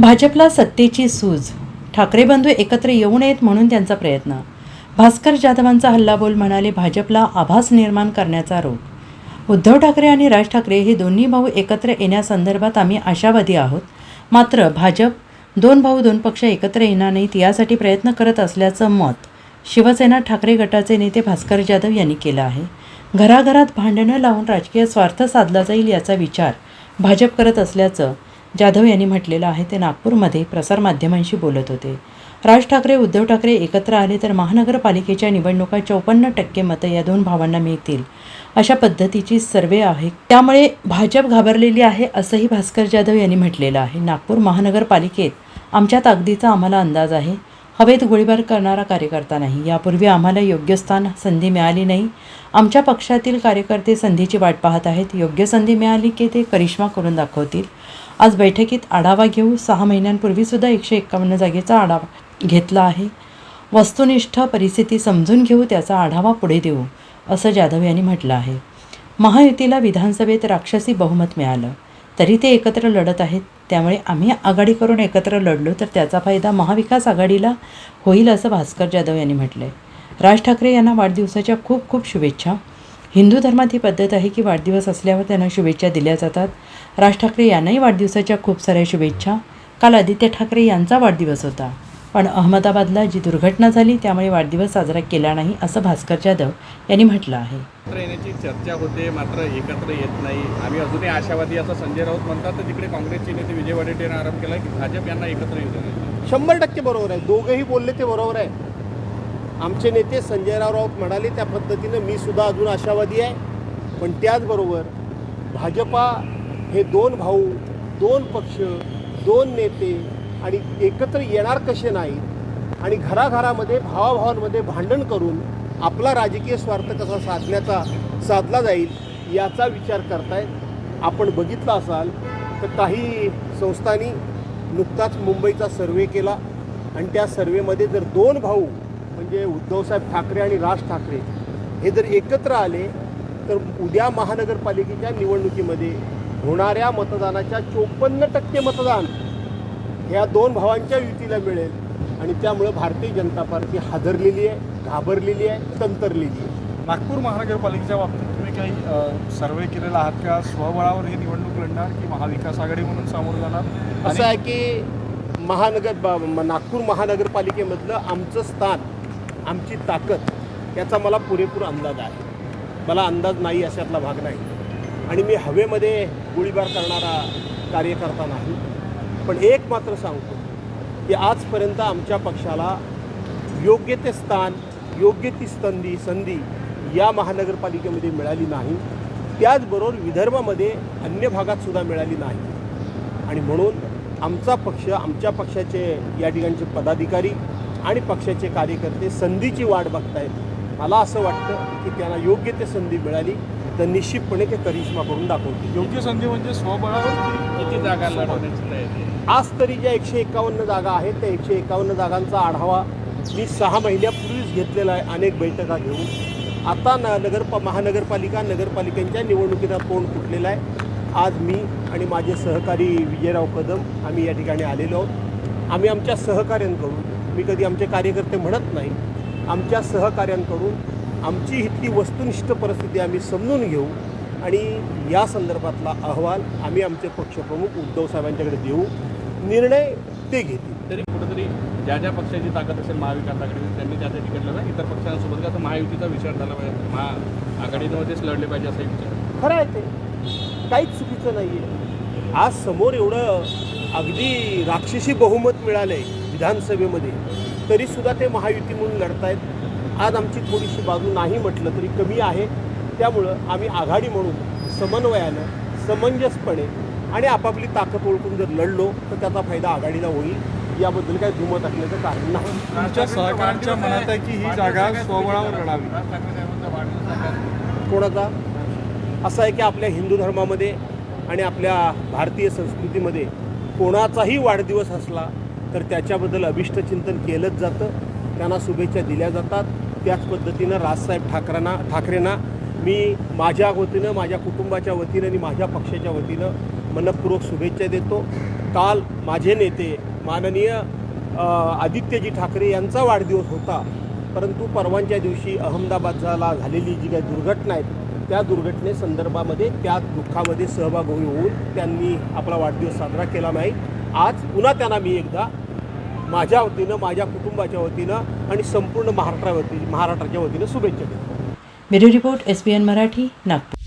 भाजपला सत्तेची सूज. ठाकरे बंधू एकत्र येऊ नयेत म्हणून त्यांचा प्रयत्न. भास्कर जाधवांचा हल्लाबोल म्हणाले भाजपला आभास निर्माण करण्याचा आरोप. उद्धव ठाकरे आणि राज ठाकरे हे दोन्ही भाऊ एकत्र येण्यासंदर्भात आम्ही आशावादी आहोत. मात्र भाजप दोन भाऊ दोन पक्ष एकत्र येणार नाहीत यासाठी प्रयत्न करत असल्याचं मत शिवसेना ठाकरे गटाचे नेते भास्कर जाधव यांनी केलं आहे. घराघरात भांडणं लावून राजकीय स्वार्थ साधला जाईल याचा विचार भाजप करत असल्याचं जाधव यांनी म्हटलेलं आहे ते नागपूरमध्ये प्रसारमाध्यमांशी बोलत होते. राज ठाकरे उद्धव ठाकरे एकत्र आले तर महानगरपालिकेच्या निवडणुका चौपन्न टक्के मतं या दोन भावांना मिळतील. अशा पद्धतीची सर्वे आहे. त्यामुळे भाजप घाबरलेली आहे असंही भास्कर जाधव यांनी म्हटलेलं आहे. नागपूर महानगरपालिकेत आमच्या ताकदीचा आम्हाला अंदाज आहे. हवेत गोळीबार करणारा कार्यकर्ता नाही. यापूर्वी आम्हाला योग्य स्थान संधी मिळाली नाही. आमच्या पक्षातील कार्यकर्ते संधीची वाट पाहत आहेत. योग्य संधी मिळाली की ते करिश्मा करून दाखवतील. आज बैठकीत आढावा घेऊ सहा महिन्यांपूर्वीसुद्धा एकशे एक्कावन्न जागेचा आढावा घेतला आहे. वस्तुनिष्ठ परिस्थिती समजून घेऊ त्याचा आढावा पुढे देऊ असं जाधव यांनी म्हटलं आहे. महायुतीला विधानसभेत राक्षसी बहुमत मिळालं. तरी ते एकत्र लढत आहेत. त्यामुळे आम्ही आघाडी करून एकत्र लढलो तर त्याचा फायदा महाविकास आघाडीला होईल असं भास्कर जाधव यांनी म्हटलं आहे राज ठाकरे यांना वाढदिवसाच्या खूप खूप शुभेच्छा. हिंदू धर्मात ही पद्धत आहे की वाढदिवस असल्यावर त्यांना शुभेच्छा दिल्या जातात. राज ठाकरे यांनाही वाढदिवसाच्या खूप साऱ्या शुभेच्छा. काल आदित्य ठाकरे यांचा वाढदिवस होता. पण अहमदाबादला जी दुर्घटना झाली त्यामुळे वाढदिवस साजरा केला नाही असं भास्कर जाधव यांनी म्हटलं आहे. एकत्र येण्याची चर्चा होते मात्र एकत्र येत नाही. आम्ही अजूनही आशावादी असं संजय राऊत म्हणतात तर तिकडे काँग्रेसचे नेते विजय वडेट्टीने आरोप केला की भाजप यांना एकत्र येऊ शंभर टक्के बरोबर आहे. दोघंही बोलले ते बरोबर आहे. आमचे नेते संजयराव राऊत म्हणाले त्या पद्धतीनं मी सुद्धा अजून आशावादी आहे. पण त्याचबरोबर भाजपा हे दोन भाऊ दोन पक्ष दोन नेते आणि एकत्र येणार कसे नाही आणि घराघरामध्ये भावाभावांमध्ये भांडण करून आपला राजकीय स्वार्थ कसा साधण्याचा साधला जाईल याचा विचार करतायत आपण बघितलं असाल तर काही संस्थांनी नुकताच मुंबईचा सर्वे केला आणि त्या सर्वेमध्ये जर दोन भाऊ म्हणजे उद्धवसाहेब ठाकरे आणि राज ठाकरे हे जर एकत्र आले तर उद्या महानगरपालिकेच्या निवडणुकीमध्ये होणाऱ्या मतदानाच्या चोपन्न टक्के मतदान ह्या दोन भावांच्या युतीला मिळेल. आणि त्यामुळं भारतीय जनता पार्टी हादरलेली आहे घाबरलेली आहे तंतरलेली आहे. नागपूर महानगरपालिकेच्या बाबतीत तुम्ही काही सर्वे केलेला आहात का? स्वबळावर ही निवडणूक लढणार की महाविकास आघाडी म्हणून सामोरं जाणार? असं आहे की महानगर नागपूर महानगरपालिकेमधलं आमचं स्थान आमची ताकद याचा मला पुरेपूर अंदाज आहे. मला अंदाज नाही अशातला भाग नाही. आणि मी हवेमध्ये गोळीबार करणारा कार्यकर्ता नाही. पण एक मात्र सांगतो की आजपर्यंत आमच्या पक्षाला योग्य ते स्थान योग्य ती संधी संधी या महानगरपालिकेमध्ये मिळाली नाही. त्याचबरोबर विदर्भामध्ये अन्य भागात सुद्धा मिळाली नाही. आणि म्हणून आमचा पक्ष आमच्या पक्षाचे या ठिकाणचे पदाधिकारी आणि पक्षाचे कार्यकर्ते संधीची वाट बघतायत. मला असं वाटतं की त्यांना योग्य ते संधी मिळाली तर निश्चितपणे ते करिश्मा करून दाखवतील. योग्य संधी म्हणजे स्वबळावर किती जागा लढवण्याची तयारी? आज तरी ज्या एकशे एकावन्न जागा आहेत त्या एकशे एकावन्न जागांचा आढावा मी सहा महिन्यापूर्वीच घेतलेला आहे अनेक बैठका घेऊन. आता न नगर महानगरपालिका नगरपालिकांच्या निवडणुकीचा तोंड फुटलेला आहे. आज मी आणि माझे सहकारी विजयराव कदम आम्ही या ठिकाणी आलेलो आहोत. आम्ही आमच्या सहकाऱ्यांकडून मी कधी आमचे कार्यकर्ते म्हणत नाही आमच्या सहकाऱ्यांकडून आमची इथली वस्तुनिष्ठ परिस्थिती आम्ही समजून घेऊ आणि या संदर्भातला अहवाल आम्ही आमचे पक्षप्रमुख उद्धव साहेबांच्याकडे देऊ. निर्णय ते घेतील. तरी कुठेतरी ज्या ज्या पक्षाची ताकद असेल महाविकास आघाडी त्यांनी त्या त्या तिकडलं ना इतर पक्षांसोबत का महायुतीचा विचार झाला पाहिजे. महा आघाडीमध्येच लढले पाहिजे असा विचार. खरं आहे ते. काहीच चुकीचं नाही आहे आज समोर एवढं अगदी राक्षसी बहुमत मिळालं आहे विधानसभेमध्ये. तरीसुद्धा ते महायुती म्हणून लढतायत. आज आमची थोडीशी बाजू नाही म्हटलं तरी कमी आहे. त्यामुळं आम्ही आघाडी म्हणून समन्वयानं समंजसपणे आणि आपापली ताकद ओळखून जर लढलो तर त्याचा फायदा आघाडीला होईल. याबद्दल काही दुमत असल्याचं कारण नाही. तुमच्या सहकाऱ्यांच्या मनात आहे की ही जागा स्वबळावर लढावी. कोणाचा? असं आहे की आपल्या हिंदू धर्मामध्ये आणि आपल्या भारतीय संस्कृतीमध्ये कोणाचाही वाढदिवस असला तर त्याच्याबद्दल अभिष्टचिंतन केलंच जातं. त्यांना शुभेच्छा दिल्या जातात. त्याच पद्धतीनं राजसाहेब ठाकरांना ठाकरेंना मी माझ्या वतीनं माझ्या कुटुंबाच्या वतीनं आणि माझ्या पक्षाच्या वतीनं मनपूर्वक शुभेच्छा देतो. काल माझे नेते माननीय आदित्यजी ठाकरे यांचा वाढदिवस होता. परंतु परवांच्या दिवशी अहमदाबादला झालेली जी काही दुर्घटना आहे त्या दुर्घटनेसंदर्भामध्ये त्या दुःखामध्ये सहभाग होऊन त्यांनी आपला वाढदिवस साजरा केला नाही. आज पुन्हा त्यांना मी एकदा माझ्या वतीनं माझ्या कुटुंबाच्या वतीनं आणि संपूर्ण महाराष्ट्रावरती महाराष्ट्राच्या वतीनं शुभेच्छा देतो. Bureau report S N Marathi Nagpur.